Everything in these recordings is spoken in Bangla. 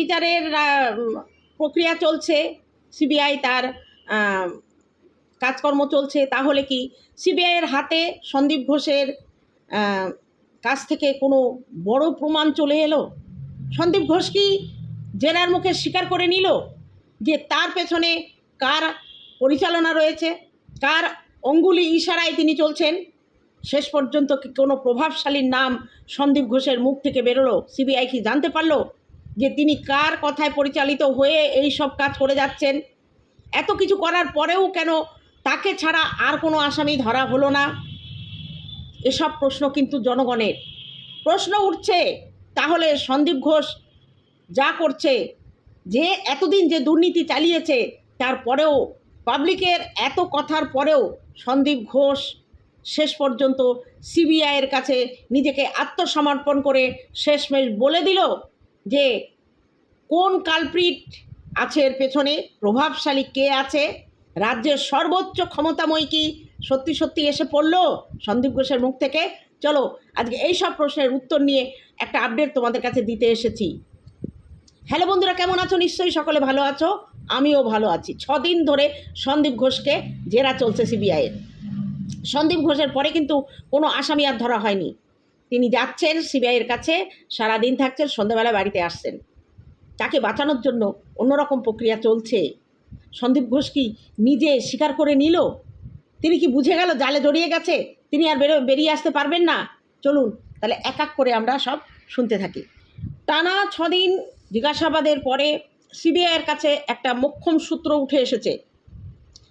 বিচারের প্রক্রিয়া চলছে, সিবিআই তার কাজকর্ম চলছে, তাহলে কি সিবিআইয়ের হাতে সন্দীপ ঘোষের কাছ থেকে কোনো বড় প্রমাণ চলে এলো? সন্দীপ ঘোষ কি জেরার মুখে স্বীকার করে নিল যে তার পেছনে কার পরিচালনা রয়েছে, কার অঙ্গুলি ইশারায় তিনি চলছেন? শেষ পর্যন্ত কি কোনো প্রভাবশালীর নাম সন্দীপ ঘোষের মুখ থেকে বেরোলো? সিবিআই কি জানতে পারল? যে তিনি কার কথায় পরিচালিত হয়ে এই সব কাজ করে যাচ্ছেন? এত কিছু করার পরেও কেন তাকে ছাড়া আর কোনো আসামি ধরা হলো না? এসব প্রশ্ন কিন্তু জনগণের। প্রশ্ন উঠছে, তাহলে সন্দীপ ঘোষ যা করছে, যে এতদিন যে দুর্নীতি চালিয়েছে তারপরেও পাবলিকের এত কথার পরেও সন্দীপ ঘোষ শেষ পর্যন্ত সিবিআইয়ের কাছে নিজেকে আত্মসমর্পণ করে শেষমেশ বলে দিল যে কোন কালপ্রিট আছে এর পেছনে? প্রভাবশালী কে আছে? রাজ্যের সর্বোচ্চ ক্ষমতাময় কি সত্যি সত্যি এসে পড়ল? সন্দীপ ঘোষের মুখ থেকে। চলো, আজকে এই সব প্রশ্নের উত্তর নিয়ে একটা আপডেট তোমাদের কাছে দিতে এসেছি। হ্যালো বন্ধুরা, কেমন আছো? নিশ্চয়ই সকলে ভালো আছো? আমিও ভালো আছি। ছদিন ধরে সন্দীপ ঘোষকে জেরা চলছে সিবিআইয়ের সন্দীপ ঘোষের পরে কিন্তু কোনো আসামি আর ধরা হয়নি। তিনি যাচ্ছেন সিবিআইয়ের কাছে, সারাদিন থাকছেন, সন্ধ্যাবেলা বাড়িতে আসছেন। তাকে বাঁচানোর জন্য অন্যরকম প্রক্রিয়া চলছে। সন্দীপ ঘোষ কি নিজে স্বীকার করে নিল? তিনি কি বুঝে গেল জালে জড়িয়ে গেছে? তিনি আর বেরো বেরিয়ে আসতে পারবেন না। চলুন, তাহলে এক এক করে আমরা সব শুনতে থাকি। টানা ছদিন জিজ্ঞাসাবাদের পরে সিবিআইয়ের কাছে একটা মোক্ষম সূত্র উঠে এসেছে।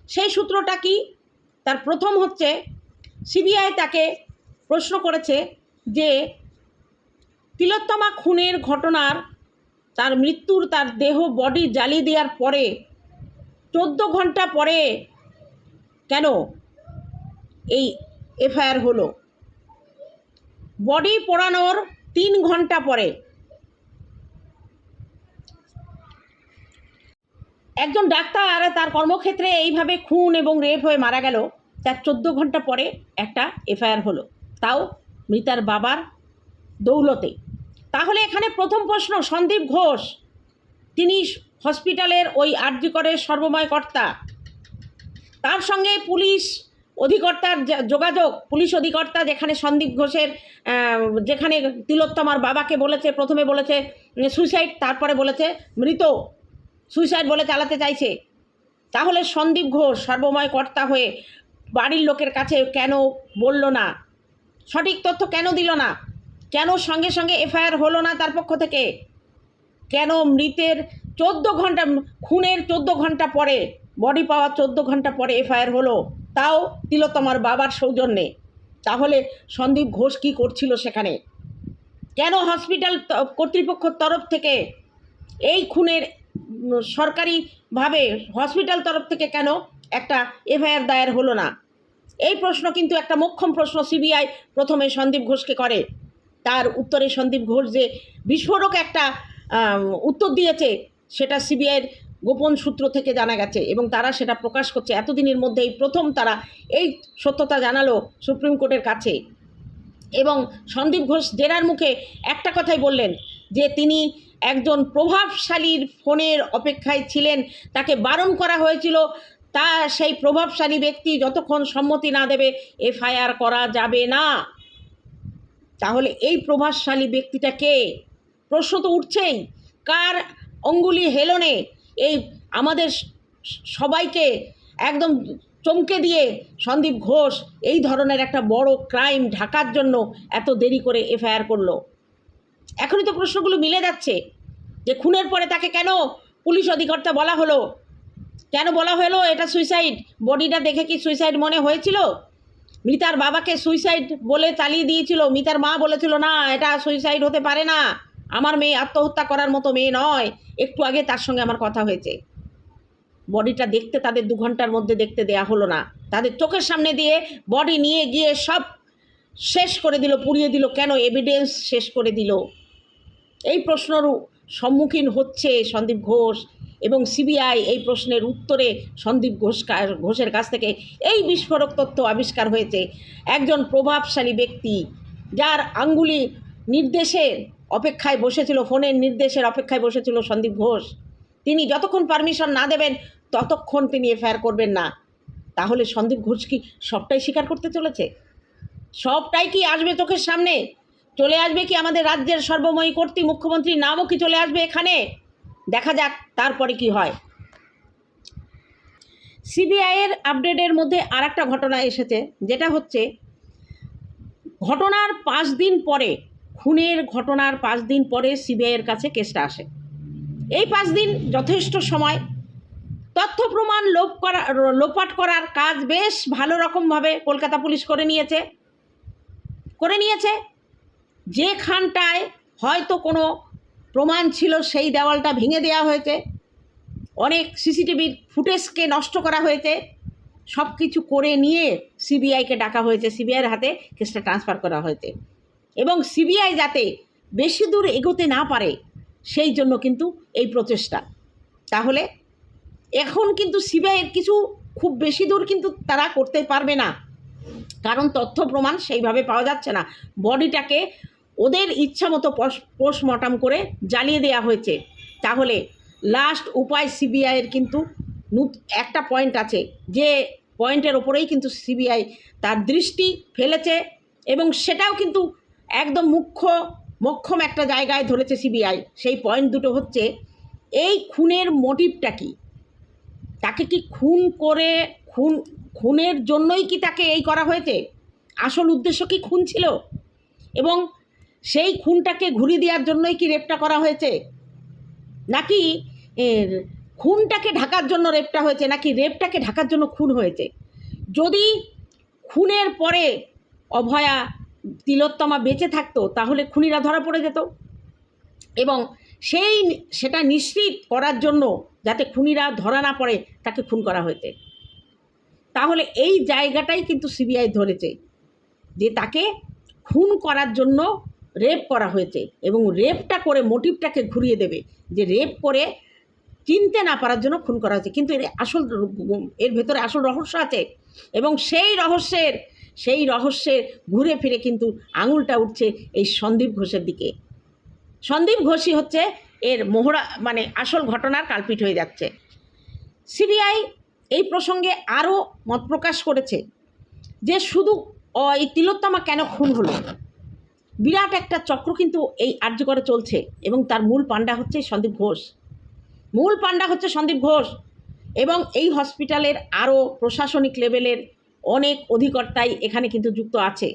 সেই সূত্রটা কি? তার প্রথম হচ্ছে, সিবিআই তাকে প্রশ্ন করেছে যে তিলোত্তমা খুনের ঘটনার তার মৃত্যুর তার দেহ বডি জ্বালিয়ে দেওয়ার পরে চোদ্দ ঘণ্টা পরে কেন এই এফআইআর হলো? বডি পোড়ানোর তিন ঘণ্টা পরে একজন ডাক্তার তার কর্মক্ষেত্রে এইভাবে খুন এবং রেপ হয়ে মারা গেল। তার চোদ্দ ঘণ্টা পরে একটা এফআইআর হলো। তাও মৃতার বাবার দৌলতে। তাহলে এখানে প্রথম প্রশ্ন, সন্দীপ ঘোষ, তিনি হসপিটালের ওই আরজিকরের সর্বময় কর্তা। তার সঙ্গে পুলিশ অধিকর্তার যোগাযোগ, পুলিশ অধিকর্তা যেখানে সন্দীপ ঘোষের যেখানে তিলোত্তমার বাবাকে বলেছে, প্রথমে বলেছে সুইসাইড তারপরে বলেছে, মৃত। সুইসাইড বলে চালাতে চাইছে। তাহলে সন্দীপ ঘোষ সর্বময় কর্তা হয়ে বাড়ির লোকের কাছে কেন বলল না? সঠিক তথ্য কেন দিল না? কেন সঙ্গে সঙ্গে এফআইআর হলো না তার পক্ষ থেকে? কেন মৃতের চোদ্দ ঘণ্টা, খুনের চোদ্দ ঘণ্টা পরে বডি পাওয়ার চোদ্দ ঘণ্টা পরে এফআইআর হলো? তাও তিলোত্তমার বাবার সৌজন্যে। তাহলে সন্দীপ ঘোষ কী করছিল সেখানে? কেন হসপিটাল কর্তৃপক্ষের তরফ থেকে এই খুনের সরকারিভাবে হসপিটাল তরফ থেকে কেন একটা এফআইআর দায়ের হলো না? এই প্রশ্ন কিন্তু একটা মোক্ষম প্রশ্ন সিবিআই প্রথমে সন্দীপ ঘোষকে করে। তার উত্তরে সন্দীপ ঘোষ যে বিস্ফোরক একটা উত্তর দিয়েছে, সেটা সিবিআইয়ের গোপন সূত্র থেকে জানা গেছে এবং তারা সেটা প্রকাশ করছে। এতদিনের মধ্যেই প্রথম তারা এই সত্যতা জানালো সুপ্রিম কোর্টের কাছে। এবং সন্দীপ ঘোষ জেরার মুখে একটা কথাই বললেন, যে তিনি একজন প্রভাবশালীর ফোনের অপেক্ষায় ছিলেন। তাকে বারণ করা হয়েছিল তা সেই প্রভাবশালী ব্যক্তি যতক্ষণ সম্মতি না দেবে, এফআইআর করা যাবে না। তাহলে এই প্রভাবশালী ব্যক্তিটা কে? প্রশ্ন তো উঠছেই। কার অঙ্গুলি হেলনে এই আমাদের সবাইকে একদম চমকে দিয়ে সন্দীপ ঘোষ এই ধরনের একটা বড় ক্রাইম ঢাকার জন্য এত দেরি করে এফআইআর করল? এখনই তো প্রশ্নগুলো মিলে যাচ্ছে যে খুনের পরে তাকে কেন পুলিশ অধিকর্তা বলা হলো? কেন বলা হলো এটা সুইসাইড বডিটা দেখে কি সুইসাইড মনে হয়েছিল? মিতার বাবাকে সুইসাইড বলে চালিয়ে দিয়েছিল। মিতার মা বলেছিল, না, এটা সুইসাইড হতে পারে না। আমার মেয়ে আত্মহত্যা করার মতো মেয়ে নয়। একটু আগে তার সঙ্গে আমার কথা হয়েছে। বডিটা দেখতে তাদের দু ঘণ্টার মধ্যে দেখতে দেয়া হলো না। তাদের চোখের সামনে দিয়ে বডি নিয়ে গিয়ে সব শেষ করে দিল, পুড়িয়ে দিল। কেন এভিডেন্স শেষ করে দিল? এই প্রশ্নর সম্মুখীন হচ্ছে সন্দীপ ঘোষ। এবং সিবিআই এই প্রশ্নের উত্তরে সন্দীপ ঘোষ ঘোষের কাছ থেকে এই বিস্ফোরক তথ্য আবিষ্কার হয়েছে। একজন প্রভাবশালী ব্যক্তি যার আঙ্গুলি নির্দেশে অপেক্ষায় বসেছিল, ফোনের নির্দেশের অপেক্ষায় বসেছিল সন্দীপ ঘোষ। তিনি যতক্ষণ পারমিশন না দেবেন, ততক্ষণ তিনি এফআইআর করবেন না। তাহলে সন্দীপ ঘোষ কি সবটাই স্বীকার করতে চলেছে? সবটাই কি আসবে চোখের সামনে? চলে আসবে কি আমাদের রাজ্যের সর্বময়ী কর্তৃ মুখ্যমন্ত্রীর নামও কি চলে আসবে এখানে? দেখা যাক তারপরে কি হয়। সিবিআইয়ের আপডেটের মধ্যে আর একটা ঘটনা এসেছে, যেটা হচ্ছে ঘটনার পাঁচ দিন পরে, খুনের ঘটনার পাঁচ দিন পরে সিবিআইয়ের কাছে কেসটা আসে। এই পাঁচ দিন যথেষ্ট সময়, তথ্য প্রমাণ লোপ করা, লোপাট করার কাজ বেশ ভালো রকমভাবে কলকাতা পুলিশ করে নিয়েছে করে নিয়েছে। যেখানটায় হয়তো কোনো প্রমাণ ছিল, সেই দেওয়ালটা ভেঙে দেওয়া হয়েছে। অনেক সিসিটিভির ফুটেজকে নষ্ট করা হয়েছে। সব কিছু করে নিয়ে সিবিআইকে ডাকা হয়েছে। সিবিআইয়ের হাতে কেসটা ট্রান্সফার করা হয়েছে। এবং সিবিআই যাতে বেশি দূর এগোতে না পারে, সেই জন্য কিন্তু এই প্রচেষ্টা। তাহলে এখন কিন্তু সিবিআইয়ের কিছু খুব বেশি দূর কিন্তু তারা করতে পারবে না। কারণ তথ্য প্রমাণ সেইভাবে পাওয়া যাচ্ছে না। বডিটাকে ওদের ইচ্ছা মতো পোস্টমর্টম করে জ্বালিয়ে দেওয়া হয়েছে। তাহলে লাস্ট উপায় সিবিআইয়ের কিন্তু নুত- একটা পয়েন্ট আছে যে পয়েন্টের ওপরেই কিন্তু সিবিআই তার দৃষ্টি ফেলেছে এবং সেটাও কিন্তু একদম মুখ্য, মক্ষম একটা জায়গায় ধরেছে সিবিআই সেই পয়েন্ট দুটো হচ্ছে এই খুনের মোটিভটা কি? তাকে কি খুন করে, খুন, খুনের জন্যই কি তাকে এই করা হয়েছে? আসল উদ্দেশ্য কি খুন ছিল? এবং সেই খুনটাকে ঘুরিয়ে দেওয়ার জন্যই কি রেপটা করা হয়েছে? নাকি খুনটাকে ঢাকার জন্য রেপটা হয়েছে? নাকি রেপটাকে ঢাকার জন্য খুন হয়েছে? যদি খুনের পরে অভয়া তিলোত্তমা বেঁচে থাকতো, তাহলে খুনিরা ধরা পড়ে যেত। এবং সেই সেটা নিশ্চিত করার জন্য যাতে খুনিরা ধরা না পড়ে, তাকে খুন করা হয়েছে। তাহলে এই জায়গাটাই কিন্তু সিবিআই ধরেছে। যে তাকে খুন করার জন্য রেপ করা হয়েছে এবং রেপটা করে মোটিভটাকে ঘুরিয়ে দেবে যে রেপ করে চিনতে না পারার জন্য খুন করা হয়েছে। কিন্তু এর আসল এর ভেতরে আসল রহস্য আছে এবং সেই রহস্যের সেই রহস্যের ঘুরে ফিরে কিন্তু আঙুলটা উঠছে এই সন্দীপ ঘোষের দিকে। সন্দীপ ঘোষই হচ্ছে এর মোহরা মানে আসল ঘটনার কালপিট হয়ে যাচ্ছে। সিবিআই এই প্রসঙ্গে আরও মত প্রকাশ করেছে যে শুধু এই তিলোত্তমা কেন খুন হলো? বিরাট একটা চক্র কিন্তু এই আর্যকরে চলছে এবং তার মূল পাণ্ডা হচ্ছে সন্দীপ ঘোষ। মূল পাণ্ডা হচ্ছে সন্দীপ ঘোষ এবং এই হসপিটালের আরও প্রশাসনিক লেভেলের অনেক অধিকর্তাই এখানে কিন্তু যুক্ত আছে।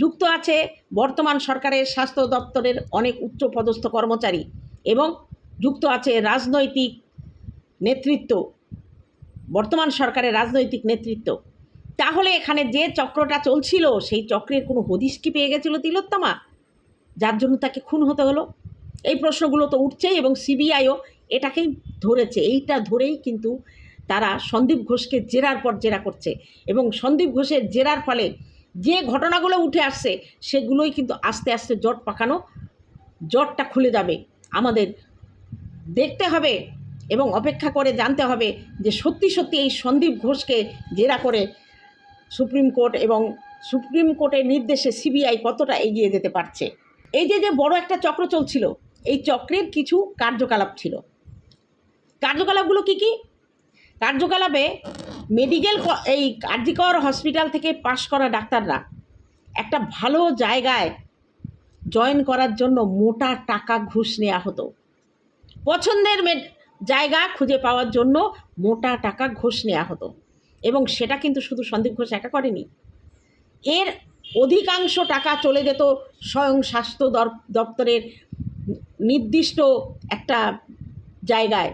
যুক্ত আছে বর্তমান সরকারের স্বাস্থ্য দপ্তরের অনেক উচ্চপদস্থ কর্মচারী এবং যুক্ত আছে রাজনৈতিক নেতৃত্ব, বর্তমান সরকারের রাজনৈতিক নেতৃত্ব। তাহলে এখানে যে চক্রটা চলছিল, সেই চক্রের কোনো হদিশ কি পেয়ে গেছিল তিলোত্তমা? যার জন্য তাকে খুন হতে হলো। এই প্রশ্নগুলো তো উঠছেই এবং সিবিআইও এটাকেই ধরেছে। এইটা ধরেই কিন্তু তারা সন্দীপ ঘোষকে জেরার পর জেরা করছে এবং সন্দীপ ঘোষের জেরার ফলে যে ঘটনাগুলো উঠে আসছে, সেগুলোই কিন্তু আস্তে আস্তে জট পাকানো, জটটা খুলে যাবে। আমাদের দেখতে হবে এবং অপেক্ষা করে জানতে হবে যে সত্যি সত্যি এই সন্দীপ ঘোষকে জেরা করে সুপ্রিম কোর্ট এবং সুপ্রিম কোর্টের নির্দেশে সিবিআই কতটা এগিয়ে যেতে পারছে? এই যে যে বড় একটা চক্র চলছিল, এই চক্রের কিছু কার্যকলাপ ছিল। কার্যকলাপগুলো কি কি? কার্যকলাপে মেডিকেল এই কার্যকর হসপিটাল থেকে পাশ করা ডাক্তাররা একটা ভালো জায়গায় জয়েন করার জন্য মোটা টাকা ঘুষ নেওয়া হতো। পছন্দের জায়গা খুঁজে পাওয়ার জন্য মোটা টাকা ঘুষ নেওয়া হতো। এবং সেটা কিন্তু শুধু সন্দীপ ঘোষ একা করেনি। এর অধিকাংশ টাকা চলে যেত স্বয়ং স্বাস্থ্য দপ্তরের নির্দিষ্ট একটা জায়গায়।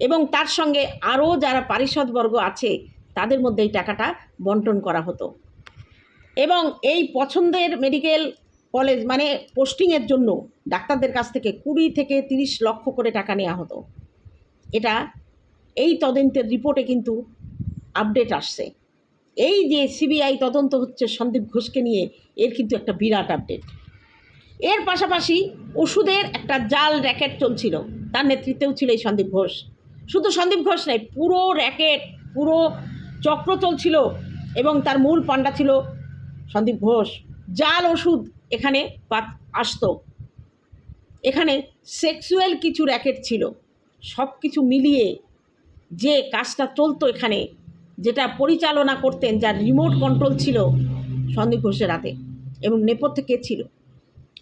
এবং তার সঙ্গে আরও যারা পারিষদবর্গ আছে, তাদের মধ্যে এই টাকাটা বন্টন করা হতো। এবং এই পছন্দের মেডিকেল কলেজ মানে পোস্টিংয়ের জন্য ডাক্তারদের কাছ থেকে কুড়ি থেকে তিরিশ লক্ষ করে টাকা নেওয়া হতো। এটা এই তদন্তের রিপোর্টে কিন্তু আপডেট আসছে। এই যে সিবিআই তদন্ত হচ্ছে সন্দীপ ঘোষকে নিয়ে, এর কিন্তু একটা বিরাট আপডেট। এর পাশাপাশি ওষুধের একটা জাল র্যাকেট চলছিল, তার নেতৃত্বেও ছিল এই সন্দীপ ঘোষ। শুধু সন্দীপ ঘোষ নয়, পুরো র্যাকেট, পুরো চক্র চলছিল এবং তার মূল পাণ্ডা ছিল সন্দীপ ঘোষ। জাল, ওষুধ এখানে আসতো। এখানে সেক্সুয়াল কিছু র্যাকেট ছিল সব কিছু মিলিয়ে যে কাজটা চলতো এখানে যেটা পরিচালনা করতেন, যার রিমোট কন্ট্রোল ছিল সন্দীপ ঘোষের হাতে এবং নেপথ্যে কে ছিল?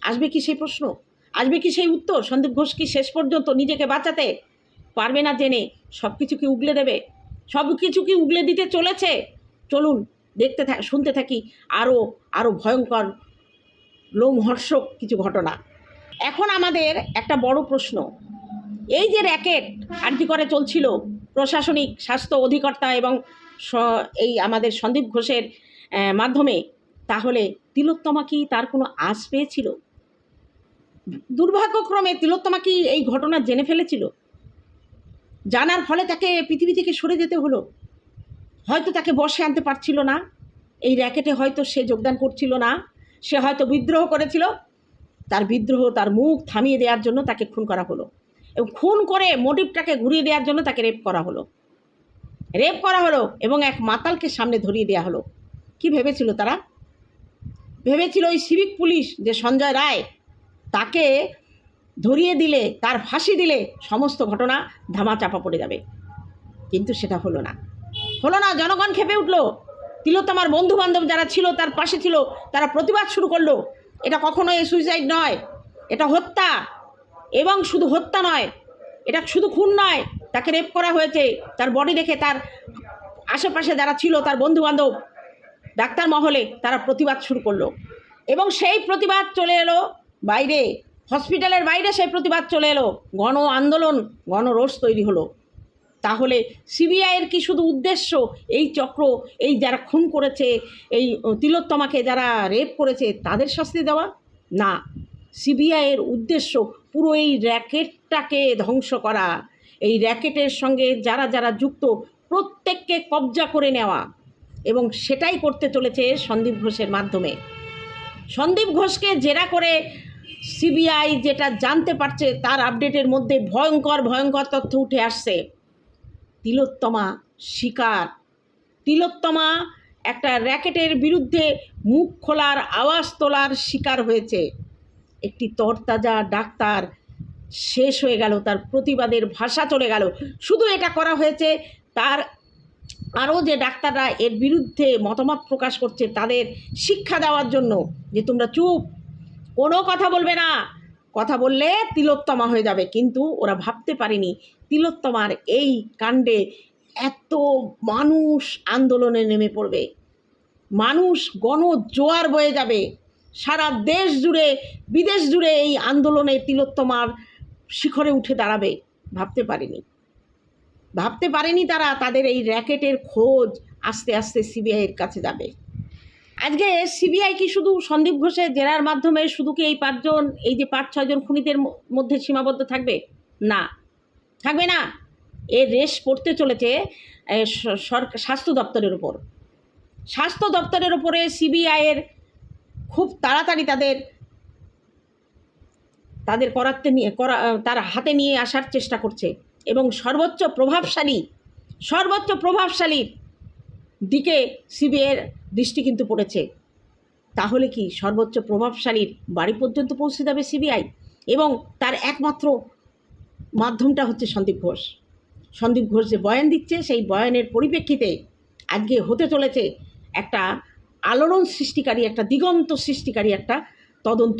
আসবে কি সেই প্রশ্ন? আসবে কি সেই উত্তর? সন্দীপ ঘোষ কি শেষ পর্যন্ত নিজেকে বাঁচাতে পারবে না জেনে সব কিছু কি উগলে দেবে? সব কিছু কি উগলে দিতে চলেছে? চলুন দেখতে থাক শুনতে থাকি আরও আরও ভয়ঙ্কর, লোমহর্ষক কিছু ঘটনা। এখন আমাদের একটা বড় প্রশ্ন। এই যে র্যাকেট আরজি করে চলছিল প্রশাসনিক স্বাস্থ্য অধিকর্তা এবং এই আমাদের সন্দীপ ঘোষের মাধ্যমে, তাহলে তিলোত্তমা কি তার কোনো আশ পেয়েছিল? দুর্ভাগ্যক্রমে তিলোত্তমা কি এই ঘটনা জেনে ফেলেছিল? জানার ফলে তাকে পৃথিবী থেকে সরে যেতে হলো। হয়তো তাকে বসে আনতে পারছিল না, এই র্যাকেটে হয়তো সে যোগদান করছিল না, সে হয়তো বিদ্রোহ করেছিল। তার বিদ্রোহ, তার মুখ থামিয়ে দেওয়ার জন্য তাকে খুন করা হলো। এবং খুন করে মোটিভটাকে ঘুরিয়ে দেওয়ার জন্য তাকে রেপ করা হলো। রেপ করা হলো এবং এক মাতালকে সামনে ধরিয়ে দেওয়া হলো। কি ভেবেছিল তারা? ভেবেছিল ওই সিভিক পুলিশ যে সঞ্জয় রায়, তাকে ধরিয়ে দিলে, তার ফাঁসি দিলে সমস্ত ঘটনা ধামা চাপা পড়ে যাবে। কিন্তু সেটা হলো না। হলো না, জনগণ খেপে উঠল। তিলোত্তমার বন্ধু বান্ধব যারা ছিল, তার পাশে ছিল, তারা প্রতিবাদ শুরু করল। এটা কখনো কখনোই সুইসাইড নয়। এটা হত্যা। এবং শুধু হত্যা নয়, এটা শুধু খুন নয়। তাকে রেপ করা হয়েছে। তার বডি দেখে তার আশেপাশে যারা ছিল, তার বন্ধু বান্ধব ডাক্তার মহলে তারা প্রতিবাদ শুরু করল। এবং সেই প্রতিবাদ চলে এলো বাইরে। হসপিটালের বাইরে সেই প্রতিবাদ চলে এলো। গণ আন্দোলন গণরোষ তৈরি হলো। তাহলে সিবিআইয়ের কি শুধু উদ্দেশ্য এই চক্র, এই যারা খুন করেছে, এই তিলোত্তমাকে যারা রেপ করেছে, তাদের শাস্তি দেওয়া? না। সিবিআইয়ের উদ্দেশ্য পুরো এই র্যাকেটটাকে ধ্বংস করা। এই র্যাকেটের সঙ্গে যারা যারা যুক্ত, প্রত্যেককে কবজা করে নেওয়া এবং সেটাই করতে চলেছে সন্দীপ ঘোষের মাধ্যমে। সন্দীপ ঘোষকে জেরা করে সিবিআই যেটা জানতে পারছে, তার আপডেটের মধ্যে ভয়ঙ্কর ভয়ঙ্কর তথ্য উঠে আসছে। তিলোত্তমা শিকার। তিলোত্তমা একটা র্যাকেটের বিরুদ্ধে মুখ খোলার, আওয়াজ তোলার শিকার হয়েছে। একটি তরতাজা ডাক্তার শেষ হয়ে গেল, তার প্রতিবাদের ভাষা চলে গেল। শুধু এটা করা হয়েছে, তার আরও যে ডাক্তাররা এর বিরুদ্ধে মতামত প্রকাশ করছে, তাদের শিক্ষা দেওয়ার জন্য, যে তোমরা চুপ, কোনো কথা বলবে না। কথা বললে তিলোত্তমা হয়ে যাবে, কিন্তু ওরা ভাবতে পারেনি, তিলোত্তমার এই কাণ্ডে এত মানুষ আন্দোলনে নেমে পড়বে। মানুষ গণ জোয়ার বয়ে যাবে। সারা দেশ জুড়ে, বিদেশ জুড়ে এই আন্দোলনে তিলোত্তমার শিখরে উঠে দাঁড়াবে, ভাবতে পারেনি। ভাবতে পারেনি তারা তাদের এই র্যাকেটের খোঁজ আস্তে আস্তে সিবিআইয়ের কাছে যাবে। আজকে সিবিআই কি শুধু সন্দীপ ঘোষের জেরার মাধ্যমে শুধু কি এই পাঁচজন, এই যে পাঁচ ছয়জন খুনিদের মধ্যে সীমাবদ্ধ থাকবে? না। থাকবে না। এর রেশ পড়তে চলেছে সরকার স্বাস্থ্য দপ্তরের উপর। স্বাস্থ্য দপ্তরের উপরে সিবিআইয়ের খুব তাড়াতাড়ি তাদের তাদের করাতে নিয়ে, করা তার হাতে নিয়ে আসার চেষ্টা করছে। এবং সর্বোচ্চ প্রভাবশালী, সর্বোচ্চ প্রভাবশালীর দিকে সিবিআইয়ের দৃষ্টি কিন্তু পড়েছে। তাহলে কি সর্বোচ্চ প্রভাবশালীর বাড়ি পর্যন্ত পৌঁছে যাবে সিবিআই? এবং তার একমাত্র মাধ্যমটা হচ্ছে সন্দীপ ঘোষ। সন্দীপ ঘোষ যে বয়ান দিচ্ছে, সেই বয়ানের পরিপ্রেক্ষিতে আজকে হতে চলেছে একটা আলোড়ন সৃষ্টিকারী, একটা দিগন্ত সৃষ্টিকারী একটা তদন্ত।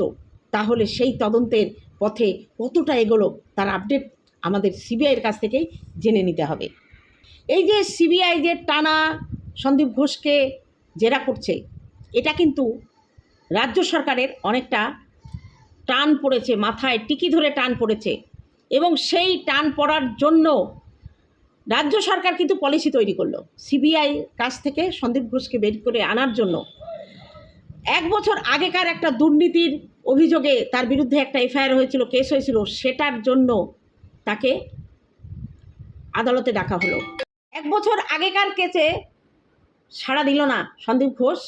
তাহলে সেই তদন্তের পথে কতটা এগোলো তার আপডেট আমাদের সিবিআইয়ের কাছ থেকেই জেনে নিতে হবে। এই যে সিবিআই যে টানা সন্দীপ ঘোষকে জেরা করছে, এটা কিন্তু রাজ্য সরকারের অনেকটা টান পড়েছে, মাথায় টিকি ধরে টান পড়েছে এবং সেই টান পড়ার জন্য রাজ্য সরকার কিন্তু পলিসি তৈরি করল। সিবিআই কাছ থেকে সন্দীপ ঘোষকে বের করে আনার জন্য এক বছর আগেকার একটা দুর্নীতির অভিযোগে তার বিরুদ্ধে একটা এফআইআর হয়েছিল, কেস হয়েছিল, সেটার জন্য তাকে আদালতে ডাকা হলো। এক বছর আগেকার কেসে সাড়া দিল না সন্দীপ ঘোষ,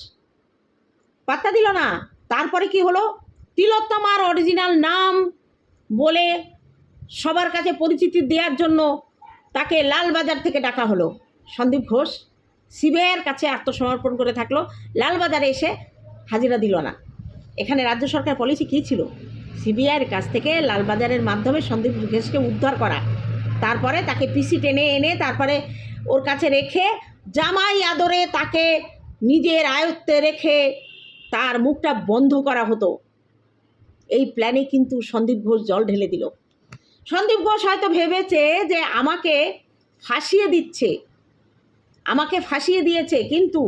পাত্তা দিল না। তারপরে কি হলো? তিলোত্তমার অরিজিনাল নাম বলে সবার কাছে পরিচিতি দেওয়ার জন্য তাকে লালবাজার থেকে ডাকা হলো। সন্দীপ ঘোষ সিবিআইয়ের কাছে আত্মসমর্পণ করে থাকল। লালবাজারে এসে হাজিরা দিল না। এখানে রাজ্য সরকার পলিসি কী ছিল? সিবিআইয়ের কাছ থেকে লালবাজারের মাধ্যমে সন্দীপ ঘোষকে উদ্ধার করা। তারপরে তাকে পিসি টেনে এনে তারপরে ওর কাছে রেখে জামাই আদরে তাকে নিজের আয়ত্তে রেখে তার মুখটা বন্ধ করা হতো। এই প্ল্যানে কিন্তু সন্দীপ ঘোষ জল ঢেলে দিল। সন্দীপ ঘোষ হয়তো ভেবেছে যে আমাকে ফাঁসিয়ে দিচ্ছে। আমাকে ফাঁসিয়ে দিয়েছে, কিন্তু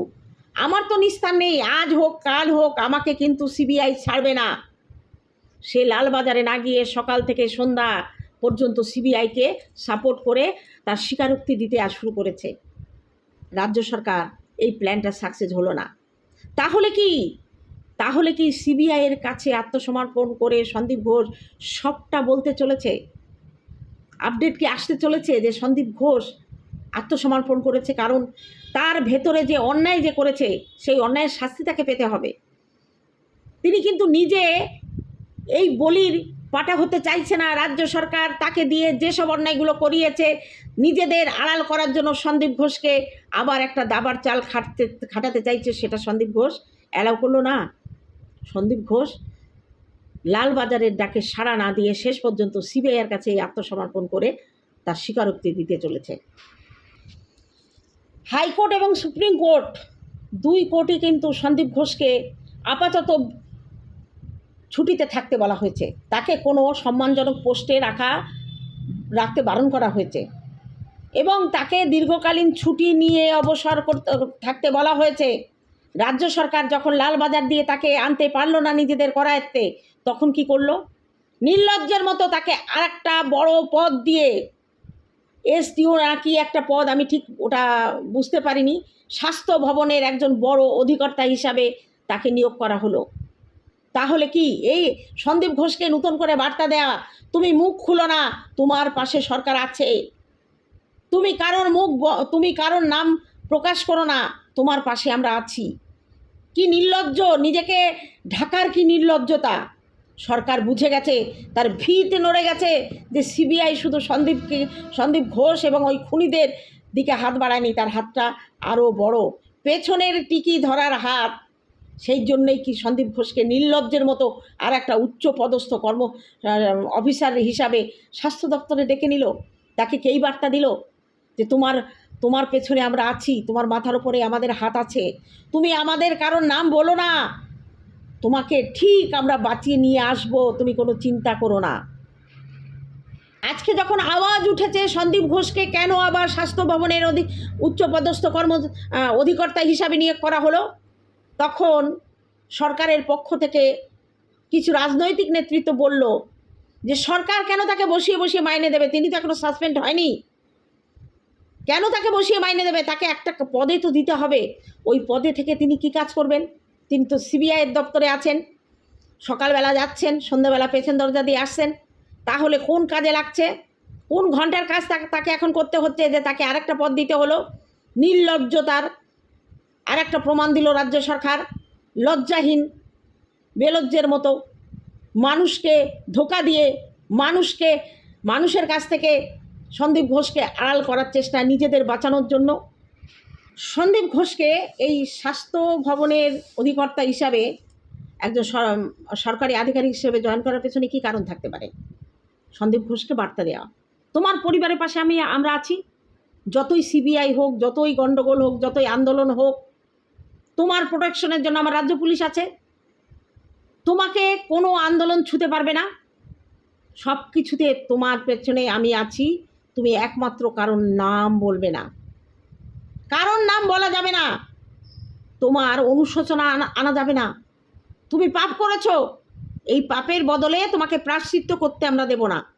আমার তো নিস্তার নেই, আজ হোক, কাল হোক, আমাকে কিন্তু সিবিআই ছাড়বে না। সে লালবাজারে না গিয়ে সকাল থেকে সন্ধ্যা পর্যন্ত সিবিআইকে সাপোর্ট করে তার স্বীকারোক্তি দিতে আর শুরু করেছে। রাজ্য সরকার এই প্ল্যানটা সাকসেস হলো না। তাহলে কি? তাহলে কি সিবিআইয়ের কাছে আত্মসমর্পণ করে সন্দীপ ঘোষ সবটা বলতে চলেছে? আপডেট কি আসতে চলেছে যে সন্দীপ ঘোষ আত্মসমর্পণ করেছে? কারণ তার ভেতরে যে অন্যায় যে করেছে, সেই অন্যায়ের শাস্তি তাকে পেতে হবে। তিনি কিন্তু নিজে এই বলির পাটা হতে চাইছে না। রাজ্য সরকার তাকে দিয়ে যেসব অন্যায়গুলো করিয়েছে, নিজেদের আড়াল করার জন্য সন্দীপ ঘোষকে আবার একটা দাবার চাল খাটতে, খাটাতে চাইছে, সেটা সন্দীপ ঘোষ অ্যালাউ করল না। সন্দীপ ঘোষ লালবাজারের ডাকে সাড়া না দিয়ে শেষ পর্যন্ত সিবিআইয়ের কাছে এই আত্মসমর্পণ করে তার স্বীকারোক্তি দিতে চলেছে। হাইকোর্ট এবং সুপ্রিম কোর্ট দুই কোর্টই কিন্তু সন্দীপ ঘোষকে আপাতত ছুটিতে থাকতে বলা হয়েছে। তাকে কোনো সম্মানজনক পোস্টে রাখা, রাখতে বারণ করা হয়েছে। এবং তাকে দীর্ঘকালীন ছুটি নিয়ে অবসর করতে, থাকতে বলা হয়েছে। রাজ্য সরকার যখন লালবাজার দিয়ে তাকে আনতে পারল না নিজেদের করায়ত্তে, তখন কি করল? নির্লজ্জের মতো তাকে আরেকটা বড় পদ দিয়ে এসটিও নাকি একটা পদ, আমি ঠিক ওটা বুঝতে পারিনি। স্বাস্থ্য ভবনের একজন বড় অধিকর্তা হিসাবে তাকে নিয়োগ করা হলো। তাহলে কি এই সন্দীপ ঘোষকে নতুন করে বার্তা দেওয়া তুমি মুখ খুলো না, তোমার পাশে সরকার আছে। তুমি কারোর মুখ তুমি কারোর নাম প্রকাশ করো না, তোমার পাশে আমরা আছি। কি নির্লজ্জ, নিজেকে ঢাকার কি নির্লজ্জতা? সরকার বুঝে গেছে, তার ভিতে নড়ে গেছে যে সিবিআই শুধু সন্দীপকে, সন্দীপ ঘোষ এবং ওই খুনিদের দিকে হাত বাড়ায়নি, তার হাতটা আরও বড়। পেছনের টিকি ধরার হাত, সেই জন্যই কি সন্দীপ ঘোষকে নির্লজ্জের মতো আর একটা উচ্চ পদস্থ কর্ম অফিসার হিসাবে স্বাস্থ্য দপ্তরে ডেকে নিল? তাকে কেই বার্তা দিল? যে তোমার তোমার পেছনে আমরা আছি, তোমার মাথার উপরে আমাদের হাত আছে। তুমি আমাদের কারোর নাম বলো না। তোমাকে ঠিক আমরা বাঁচিয়ে নিয়ে আসব, তুমি কোনো চিন্তা করো না। আজকে যখন আওয়াজ উঠেছে, সন্দীপ ঘোষকে কেন আবার স্বাস্থ্য ভবনের অধিক উচ্চপদস্থ কর্ম অধিকর্তা হিসাবে নিয়োগ করা হলো? তখন সরকারের পক্ষ থেকে কিছু রাজনৈতিক নেতৃত্ব বলল যে, সরকার কেন তাকে বসিয়ে বসিয়ে মাইনে দেবে? তিনি তো এখনও সাসপেন্ড হয়নি। কেন তাকে বসিয়ে মাইনে দেবে? তাকে একটা পদে তো দিতে হবে। ওই পদে থেকে তিনি কি কাজ করবেন? তিনি তো সিবিআইয়ের দপ্তরে আছেন। সকালবেলা যাচ্ছেন, সন্ধ্যাবেলা পেছন দরজা দিয়ে আসছেন। তাহলে কোন কাজে লাগছে? কোন ঘণ্টার কাজ তাকে এখন করতে হচ্ছে যে তাকে আরেকটা পদ দিতে হলো? নির্লজ্জতার আরেকটা প্রমাণ দিল রাজ্য সরকার। লজ্জাহীন, বেলজ্জের মতো। মানুষকে ধোকা দিয়ে মানুষকে মানুষের কাছ থেকে সন্দীপ ঘোষকে আড়াল করার চেষ্টা নিজেদের বাঁচানোর জন্য। সন্দীপ ঘোষকে এই স্বাস্থ্য ভবনের অধিকর্তা হিসাবে একজন সর- সরকারি আধিকারিক হিসেবে জয়েন করার পেছনে কী কারণ থাকতে পারে? সন্দীপ ঘোষকে বার্তা দেওয়া তোমার পরিবারের পাশে আমি, আমরা আছি। যতই সিবিআই হোক, যতই গণ্ডগোল হোক, যতই আন্দোলন হোক, তোমার প্রোটেকশনের জন্য আমার রাজ্য পুলিশ আছে। তোমাকে কোনো আন্দোলন ছুতে পারবে না। সব কিছুতে তোমার পেছনে আমি আছি। তুমি একমাত্র কারণ নাম বলবে না। কারণ নাম বলা যাবে না। তোমার অনুশোচনা আনা যাবে না। তুমি পাপ করেছ। এই পাপের বদলে তোমাকে প্রাশ্চিত্য করতে আমরা দেব না।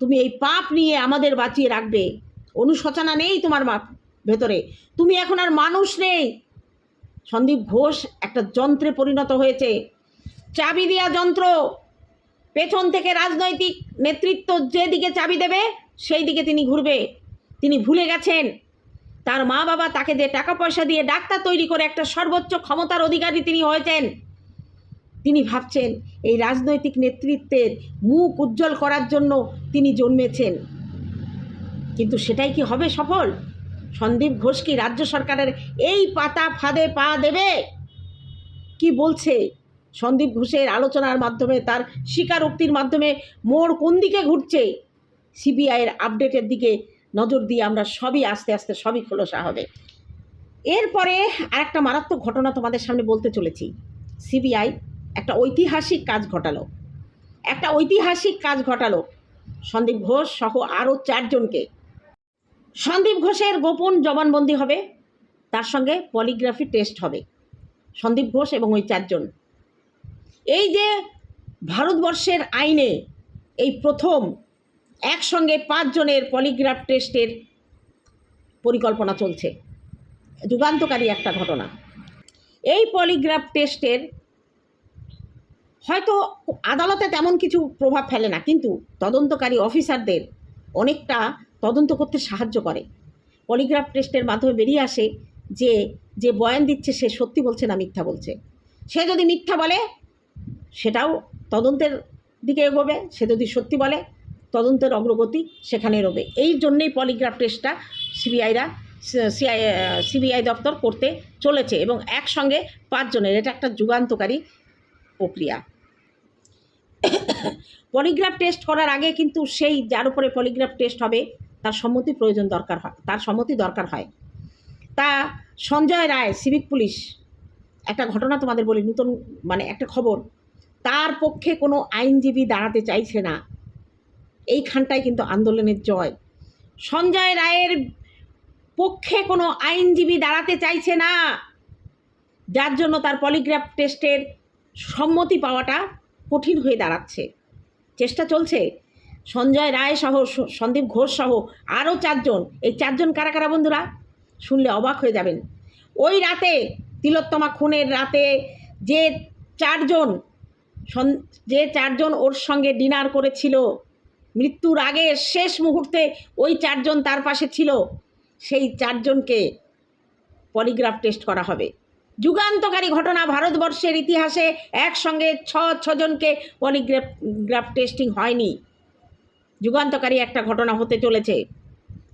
তুমি এই পাপ নিয়ে আমাদের বাঁচিয়ে রাখবে। অনুশোচনা নেই তোমার ভেতরে। তুমি এখন আর মানুষ নেই। সন্দীপ ঘোষ একটা যন্ত্রে পরিণত হয়েছে। চাবি দেওয়া যন্ত্র। পেছন থেকে রাজনৈতিক নেতৃত্ব যেদিকে চাবি দেবে সেই দিকে তিনি ঘুরবে। তিনি ভুলে গেছেন। তার মা বাবা তাকে যে টাকা পয়সা দিয়ে ডাক্তার তৈরি করে একটা সর্বোচ্চ ক্ষমতার অধিকারী তিনি হয়েছেন। তিনি ভাবছেন, এই রাজনৈতিক নেতৃত্বের মুখ উজ্জ্বল করার জন্য তিনি জন্মেছেন। কিন্তু সেটাই কি হবে সফল? সন্দীপ ঘোষ কি রাজ্য সরকারের এই পাতা ফাঁদে পা দেবে? কি বলছে? সন্দীপ ঘোষের আলোচনার মাধ্যমে, তার স্বীকারোক্তির মাধ্যমে মোড় কোন দিকে ঘুরছে? সিবিআইয়ের আপডেটের দিকে নজর দিয়ে আমরা সবই আস্তে আস্তে সবই খোলসা হবে। এরপরে আরেকটা মারাত্মক ঘটনা তোমাদের সামনে বলতে চলেছি। সিবিআই একটা ঐতিহাসিক কাজ ঘটালো। একটা ঐতিহাসিক কাজ ঘটালো। সন্দীপ ঘোষ সহ আরও চারজনকে। সন্দীপ ঘোষের গোপন জবানবন্দি হবে। তার সঙ্গে পলিগ্রাফি টেস্ট হবে। সন্দীপ ঘোষ এবং ওই চারজন। এই যে ভারতবর্ষের আইনে এই প্রথম একসঙ্গে পাঁচজনের পলিগ্রাফ টেস্টের পরিকল্পনা চলছে। যুগান্তকারী একটা ঘটনা। এই পলিগ্রাফ টেস্টের হয়তো আদালতে তেমন কিছু প্রভাব ফেলে না, কিন্তু তদন্তকারী অফিসারদের অনেকটা তদন্ত করতে সাহায্য করে। পলিগ্রাফ টেস্টের মাধ্যমে বেরিয়ে আসে যে যে বয়ান দিচ্ছে সে সত্যি বলছে না মিথ্যা বলছে। সে যদি মিথ্যা বলে, সেটাও তদন্তের দিকে এগোবে, সে যদি সত্যি বলে তদন্তের অগ্রগতি সেখানে এগোবে এই জন্যেই পলিগ্রাফ টেস্টটা সিবিআইরা, সিআই, সিবিআই দপ্তর করতে চলেছে এবং একসঙ্গে পাঁচজনের। এটা একটা যুগান্তকারী প্রক্রিয়া। পলিগ্রাফ টেস্ট করার আগে কিন্তু সেই, যার উপরে পলিগ্রাফ টেস্ট হবে, তার সম্মতি প্রয়োজন দরকার হয়, তার সম্মতি দরকার হয়। তা সঞ্জয় রায়, সিভিক পুলিশ, একটা ঘটনা তোমাদের বলি, নতুন মানে একটা খবর, তার পক্ষে কোনো আইনজীবী দাঁড়াতে চাইছে না। এইখানটায় কিন্তু আন্দোলনের জয়। সঞ্জয় রায়ের পক্ষে কোনো আইনজীবী দাঁড়াতে চাইছে না। যার জন্য তার পলিগ্রাফ টেস্টের সম্মতি পাওয়াটা কঠিন হয়ে দাঁড়াচ্ছে। চেষ্টা চলছে। সঞ্জয় রায় সহ সন্দীপ ঘোষ সহ আরও চারজন। এই চারজন কারা কারা বন্ধুরা? শুনলে অবাক হয়ে যাবেন। ওই রাতে, তিলোত্তমা খুনের রাতে যে চারজন যে চারজন ওর সঙ্গে ডিনার করেছিল মৃত্যুর আগে শেষ মুহূর্তে ওই চারজন তার পাশে ছিল। সেই চারজনকে পলিগ্রাফ টেস্ট করা হবে। যুগান্তকারী ঘটনা ভারতবর্ষের ইতিহাসে একসঙ্গে ছ ছজনকে পলিগ্রাফ, গ্রাফ টেস্টিং হয়নি। যুগান্তকারী একটা ঘটনা হতে চলেছে।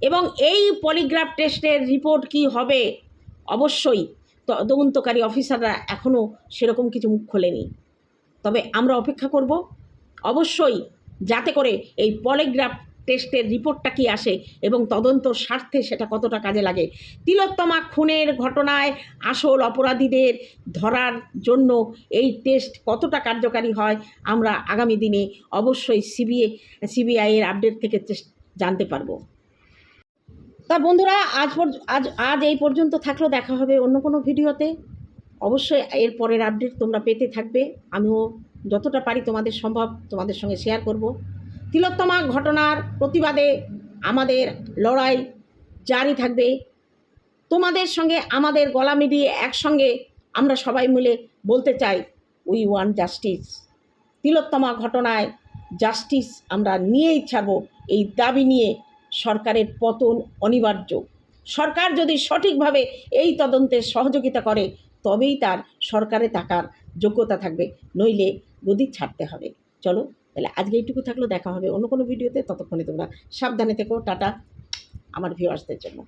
এবং এই পলিগ্রাফ টেস্টের রিপোর্ট কি হবে? অবশ্যই তদন্তকারী অফিসাররা এখনও সেরকম কিছু মুখ খোলেনি। তবে আমরা অপেক্ষা করব। অবশ্যই যাতে করে এই পলিগ্রাফ টেস্টের রিপোর্টটা কি আসে এবং তদন্ত স্বার্থে সেটা কতটা কাজে লাগে। তিলোত্তমা খুনের ঘটনায় আসল অপরাধীদের ধরার জন্য এই টেস্ট কতটা কার্যকারী হয়, আমরা আগামী দিনে অবশ্যই সিবিআই সিবিআইয়ের আপডেট থেকে জানতে পারব। তা বন্ধুরা, আজ আজ আজ এই পর্যন্ত থাকল, দেখা হবে অন্য কোনো ভিডিওতে। অবশ্যই এর পরের আপডেট তোমরা পেতে থাকবে। আমিও যতটা পারি তোমাদের সম্ভব তোমাদের সঙ্গে শেয়ার করব। তিলোত্তমা ঘটনার প্রতিবাদে আমাদের লড়াই জারি থাকবে। তোমাদের সঙ্গে আমাদের গলা মিলিয়ে একসঙ্গে আমরা সবাই মিলে বলতে চাই উই ওয়ান জাস্টিস তিলোত্তমা ঘটনায় জাস্টিস আমরা নিয়েই ছাড়ব, এই দাবি নিয়ে সরকারের পতন অনিবার্য। সরকার যদি সঠিকভাবে এই তদন্তে সহযোগিতা করে, তবেই তার সরকারে থাকার যোগ্যতা থাকবে। নইলে গদি ছাড়তে হবে। চলো, তাহলে আজকে এইটুকু থাকল, দেখা হবে অন্য কোনো ভিডিওতে ততক্ষণে তোমরা সাবধানে থেকো। টাটা, আমার ভিউয়ার্সদের জন্য।